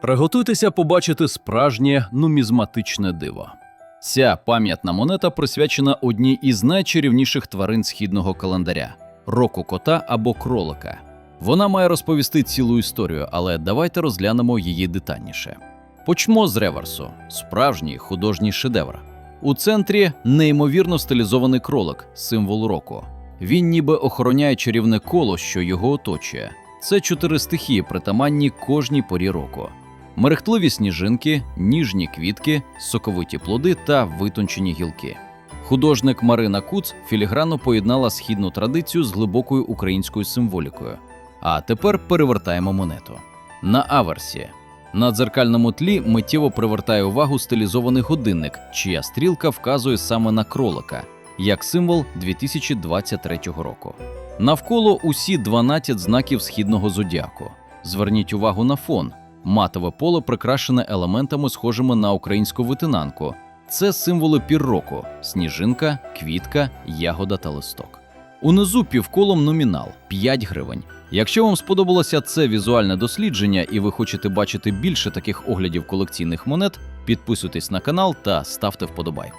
Приготуйтеся побачити справжнє нумізматичне диво. Ця пам'ятна монета присвячена одній із найчарівніших тварин східного календаря року кота або кролика. Вона має розповісти цілу історію, але давайте розглянемо її детальніше. Почмо з реверсу справжній художній шедевр. У центрі неймовірно стилізований кролик, символ року. Він ніби охороняє чарівне коло, що його оточує. Це чотири стихії, притаманні кожній порі року: мерехтливі сніжинки, ніжні квітки, соковиті плоди та витончені гілки. Художник Марина Куц філігранно поєднала східну традицію з глибокою українською символікою. А тепер перевертаємо монету. На аверсі на дзеркальному тлі миттєво привертає увагу стилізований годинник, чия стрілка вказує саме на кролика, як символ 2023 року. Навколо усі 12 знаків східного зодіаку. Зверніть увагу на фон. Матове поле прикрашене елементами, схожими на українську витинанку. Це символи пір року: сніжинка, квітка, ягода та листок. Унизу півколом номінал 5 гривень. Якщо вам сподобалося це візуальне дослідження і ви хочете бачити більше таких оглядів колекційних монет, підписуйтесь на канал та ставте вподобайку.